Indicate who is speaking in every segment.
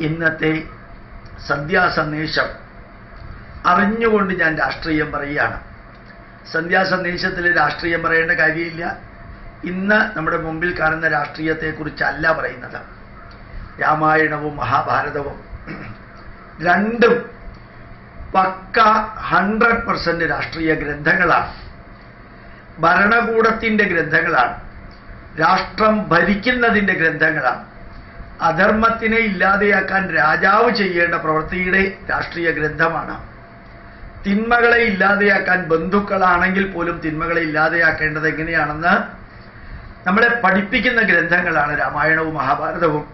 Speaker 1: ഇന്നത്തെ സന്ധ്യാസന്ദേശം അറിഞ്ഞുകൊണ്ട് ഞാൻ രാഷ്ട്രീയം പറയുകയാണ്. സന്ധ്യാസന്ദേശത്തിൽ രാഷ്ട്രീയം പറയേണ്ട കാര്യമില്ല. ഇന്ന് നമ്മുടെ മുമ്പിൽ കാണുന്ന രാഷ്ട്രീയത്തെക്കുറിച്ചല്ല പറയുന്നത്. രാമായണവും മഹാഭാരതവും രണ്ടും പക്ക ഹൺഡ്രഡ് പെർസെന്റ് രാഷ്ട്രീയ ഗ്രന്ഥങ്ങളാണ്. ഭരണകൂടത്തിന്റെ ഗ്രന്ഥങ്ങളാണ്. രാഷ്ട്രം ഭരിക്കുന്നതിന്റെ ഗ്രന്ഥങ്ങളാണ്. അധർമ്മത്തിനെ ഇല്ലാതെയാക്കാൻ രാജാവ് ചെയ്യേണ്ട പ്രവൃത്തിയുടെ രാഷ്ട്രീയ ഗ്രന്ഥമാണ്. തിന്മകളെ ഇല്ലാതെയാക്കാൻ ബന്ധുക്കളാണെങ്കിൽ പോലും തിന്മകളെ ഇല്ലാതെയാക്കേണ്ടത് എങ്ങനെയാണെന്ന് നമ്മളെ പഠിപ്പിക്കുന്ന ഗ്രന്ഥങ്ങളാണ് രാമായണവും മഹാഭാരതവും.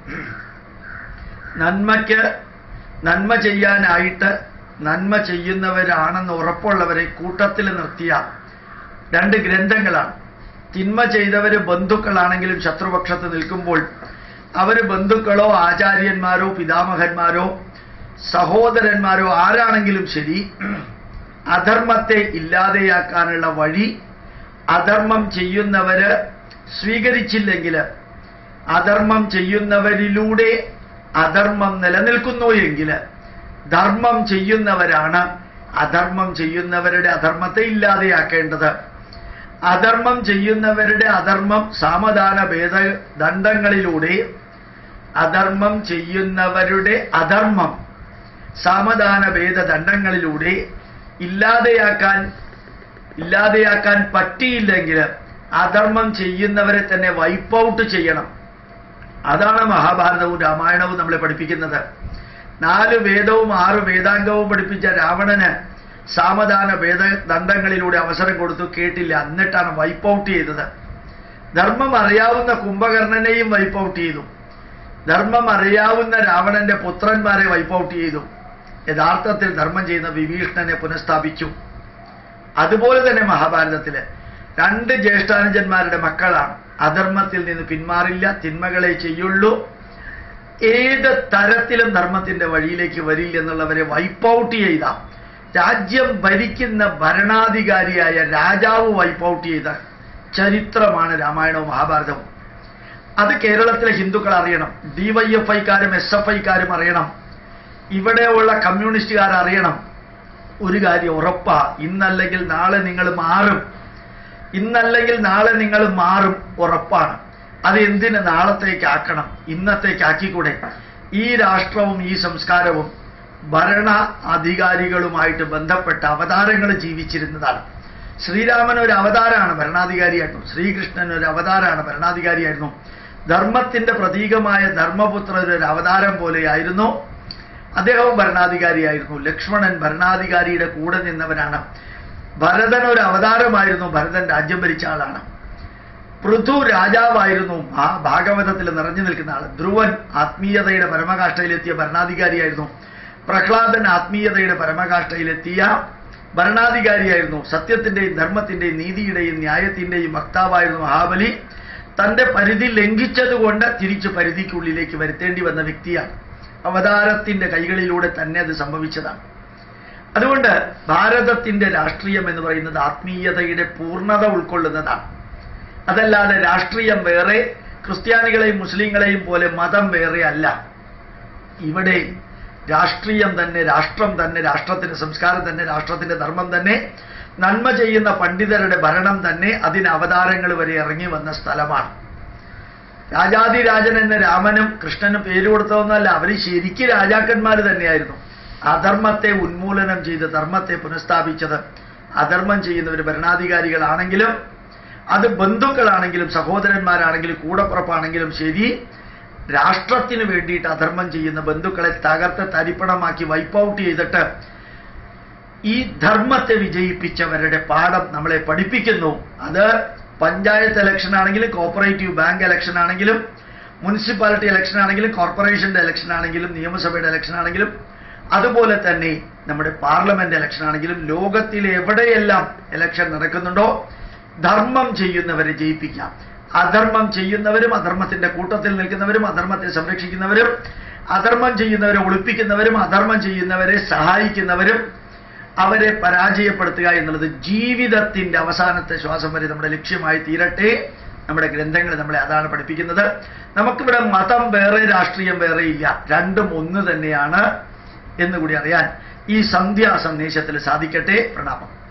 Speaker 1: നന്മയ്ക്ക് നന്മ ചെയ്യാനായിട്ട് നന്മ ചെയ്യുന്നവരാണെന്ന് ഉറപ്പുള്ളവരെ കൂട്ടത്തിൽ നിർത്തിയ രണ്ട് ഗ്രന്ഥങ്ങളാണ്. തിന്മ ചെയ്തവര് ബന്ധുക്കളാണെങ്കിലും ശത്രുപക്ഷത്ത് നിൽക്കുമ്പോൾ അവർ ബന്ധുക്കളോ ആചാര്യന്മാരോ പിതാമഹന്മാരോ സഹോദരന്മാരോ ആരാണെങ്കിലും ശരി അധർമ്മത്തെ ഇല്ലാതെയാക്കാനുള്ള വഴി അധർമ്മം ചെയ്യുന്നവര് സ്വീകരിച്ചില്ലെങ്കിൽ അധർമ്മം ചെയ്യുന്നവരിലൂടെ അധർമ്മം നിലനിൽക്കുന്നു എങ്കിൽ ധർമ്മം ചെയ്യുന്നവരാണ് അധർമ്മം ചെയ്യുന്നവരുടെ അധർമ്മത്തെ ഇല്ലാതെയാക്കേണ്ടത്. അധർമ്മം ചെയ്യുന്നവരുടെ അധർമ്മം സാമധാന ഭേദ ദണ്ഡങ്ങളിലൂടെ അധർമ്മം ചെയ്യുന്നവരുടെ അധർമ്മം സാമധാന ഭേദ ദണ്ഡങ്ങളിലൂടെ ഇല്ലാതെയാക്കാൻ ഇല്ലാതെയാക്കാൻ പറ്റിയില്ലെങ്കിൽ അധർമ്മം ചെയ്യുന്നവരെ തന്നെ വൈപ്പ് ഔട്ട് ചെയ്യണം. അതാണ് മഹാഭാരതവും രാമായണവും നമ്മളെ പഠിപ്പിക്കുന്നത്. നാല് വേദവും ആറ് വേദാംഗവും പഠിപ്പിച്ച രാവണന് സാമധാന വേദ ദണ്ഡങ്ങളിലൂടെ അവസരം കൊടുത്തു. കേട്ടില്ല. എന്നിട്ടാണ് വൈപ്പ് ഔട്ട് ചെയ്തത്. ധർമ്മം അറിയാവുന്ന കുംഭകർണനെയും വൈപ്പ് ഔട്ട് ചെയ്തു. ധർമ്മം അറിയാവുന്ന രാവണന്റെ പുത്രന്മാരെ വൈപ്പ് ഔട്ട് ചെയ്തു. യഥാർത്ഥത്തിൽ ധർമ്മം ചെയ്യുന്ന വിഭീഷണനെ പുനഃസ്ഥാപിച്ചു. അതുപോലെ തന്നെ മഹാഭാരതത്തിലെ. രണ്ട് ജ്യേഷ്ഠാനുജന്മാരുടെ മക്കളാണ്. അധർമ്മത്തിൽ നിന്ന് പിന്മാറില്ല. തിന്മകളെ ചെയ്യുള്ളൂ. ഏത് തരത്തിലും ധർമ്മത്തിന്റെ വഴിയിലേക്ക് വരില്ല എന്നുള്ളവരെ വൈപ്പ് ഔട്ട് ചെയ്ത. രാജ്യം ഭരിക്കുന്ന ഭരണാധികാരിയായ രാജാവ് വൈപ്പ് ഔട്ട് ചെയ്ത ചരിത്രമാണ് രാമായണവും മഹാഭാരതവും. അത് കേരളത്തിലെ ഹിന്ദുക്കൾ അറിയണം. ഡിവൈഎഫ് ഐക്കാരും എസ് എഫ് ഐക്കാരും അറിയണം. ഇവിടെയുള്ള കമ്മ്യൂണിസ്റ്റുകാർ അറിയണം. ഒരു കാര്യം ഉറപ്പാ ഇന്നല്ലെങ്കിൽ നാളെ നിങ്ങൾ മാറും. ഇന്നല്ലെങ്കിൽ നാളെ നിങ്ങൾ മാറും ഉറപ്പാണ്. അത് എന്തിന് നാളത്തേക്ക് ആക്കണം ഇന്നത്തേക്ക് ആക്കിക്കൂടെ ഈ രാഷ്ട്രവും ഈ സംസ്കാരവും ഭരണ അധികാരികളുമായിട്ട് ബന്ധപ്പെട്ട അവതാരങ്ങൾ ജീവിച്ചിരുന്നതാണ്. ശ്രീരാമൻ ഒരു അവതാരമാണ് ഭരണാധികാരിയായിരുന്നു. ശ്രീകൃഷ്ണൻ ഒരു അവതാരമാണ് ഭരണാധികാരിയായിരുന്നു. ധർമ്മത്തിന്റെ പ്രതീകമായ ധർമ്മപുത്രൻ ഒരു അവതാരം പോലെയായിരുന്നു. അദ്ദേഹവും ഭരണാധികാരിയായിരുന്നു. ലക്ഷ്മണൻ ഭരണാധികാരിയുടെ കൂടെ നിന്നവനാണ്. ഭരതൻ ഒരു അവതാരമായിരുന്നു. ഭരതൻ രാജ്യം ഭരിച്ച ആളാണ്. പൃഥു രാജാവായിരുന്നു. ആ ഭാഗവതത്തിൽ നിറഞ്ഞു നിൽക്കുന്ന ആൾ ധ്രുവൻ ആത്മീയതയുടെ പരമകാഷ്ഠയിലെത്തിയ ഭരണാധികാരിയായിരുന്നു. പ്രഹ്ലാദൻ ആത്മീയതയുടെ പരമകാഷ്ഠയിലെത്തിയ ഭരണാധികാരിയായിരുന്നു സത്യത്തിന്റെയും ധർമ്മത്തിന്റെയും നീതിയുടെയും ന്യായത്തിന്റെയും വക്താവായിരുന്നു മഹാബലി. തന്റെ പരിധി ലംഘിച്ചതുകൊണ്ട് തിരിച്ചു പരിധിക്കുള്ളിലേക്ക് വരുത്തേണ്ടി വന്ന വ്യക്തിയാണ്. അവതാരത്തിന്റെ കൈകളിലൂടെ തന്നെ അത് സംഭവിച്ചതാണ്. അതുകൊണ്ട് ഭാരതത്തിന്റെ രാഷ്ട്രീയം എന്ന് പറയുന്നത് ആത്മീയതയുടെ പൂർണത ഉൾക്കൊള്ളുന്നതാണ്. അതല്ലാതെ രാഷ്ട്രീയം വേറെ ക്രിസ്ത്യാനികളെയും മുസ്ലിങ്ങളെയും പോലെ മതം വേറെ അല്ല. ഇവിടെ രാഷ്ട്രീയം തന്നെ രാഷ്ട്രം തന്നെ രാഷ്ട്രത്തിന്റെ സംസ്കാരം തന്നെ രാഷ്ട്രത്തിന്റെ ധർമ്മം തന്നെ നന്മ ചെയ്യുന്ന പണ്ഡിതരുടെ ഭരണം തന്നെ അതിന് അവതാരങ്ങൾ വരെ ഇറങ്ങി വന്ന സ്ഥലമാണ്. രാജാതിരാജൻ എന്ന രാമനും കൃഷ്ണനും പേര് കൊടുത്തതെന്നല്ല അവർ ശരിക്ക് രാജാക്കന്മാർ തന്നെയായിരുന്നു. അധർമ്മത്തെ ഉന്മൂലനം ചെയ്ത് ധർമ്മത്തെ പുനഃസ്ഥാപിച്ചത് അധർമ്മം ചെയ്യുന്നവർ ഭരണാധികാരികളാണെങ്കിലും അത് ബന്ധുക്കളാണെങ്കിലും സഹോദരന്മാരാണെങ്കിലും കൂടപ്പുറപ്പാണെങ്കിലും ശരി രാഷ്ട്രത്തിന് വേണ്ടിയിട്ട് അധർമ്മം ചെയ്യുന്ന ബന്ധുക്കളെ തകർത്ത് തരിപ്പണമാക്കി വൈപ്പ് ഔട്ട് ചെയ്തിട്ട് ഈ ധർമ്മത്തെ വിജയിപ്പിച്ചവരുടെ പാഠം നമ്മളെ പഠിപ്പിക്കുന്നു. അത് പഞ്ചായത്ത് ഇലക്ഷൻ ആണെങ്കിലും കോപ്പറേറ്റീവ് ബാങ്ക് ഇലക്ഷൻ ആണെങ്കിലും മുനിസിപ്പാലിറ്റി ഇലക്ഷൻ ആണെങ്കിലും കോർപ്പറേഷന്റെ ഇലക്ഷൻ ആണെങ്കിലും നിയമസഭയുടെ ഇലക്ഷൻ ആണെങ്കിലും അതുപോലെ തന്നെ നമ്മുടെ പാർലമെന്റ് ഇലക്ഷൻ ആണെങ്കിലും ലോകത്തിൽ എവിടെയെല്ലാം ഇലക്ഷൻ നടക്കുന്നുണ്ടോ ധർമ്മം ചെയ്യുന്നവരെ ജയിപ്പിക്കാം. അധർമ്മം ചെയ്യുന്നവരും അധർമ്മത്തിന്റെ കൂട്ടത്തിൽ നിൽക്കുന്നവരും അധർമ്മത്തെ സംരക്ഷിക്കുന്നവരും അധർമ്മം ചെയ്യുന്നവരെ ഒളിപ്പിക്കുന്നവരും അധർമ്മം ചെയ്യുന്നവരെ സഹായിക്കുന്നവരും അവരെ പരാജയപ്പെടുത്തുക എന്നുള്ളത് ജീവിതത്തിന്റെ അവസാനത്തെ ശ്വാസം വരെ നമ്മുടെ ലക്ഷ്യമായി തീരട്ടെ. നമ്മുടെ ഗ്രന്ഥങ്ങൾ നമ്മളെ അതാണ് പഠിപ്പിക്കുന്നത്. നമുക്കിവിടെ മതം വേറെ രാഷ്ട്രീയം വേറെ ഇല്ല. രണ്ടും ഒന്ന് തന്നെയാണ് എന്നുകൂടി അറിയാൻ ഈ സന്ധ്യാ സന്ദേശത്തിൽ സാധിക്കട്ടെ. പ്രണാമം.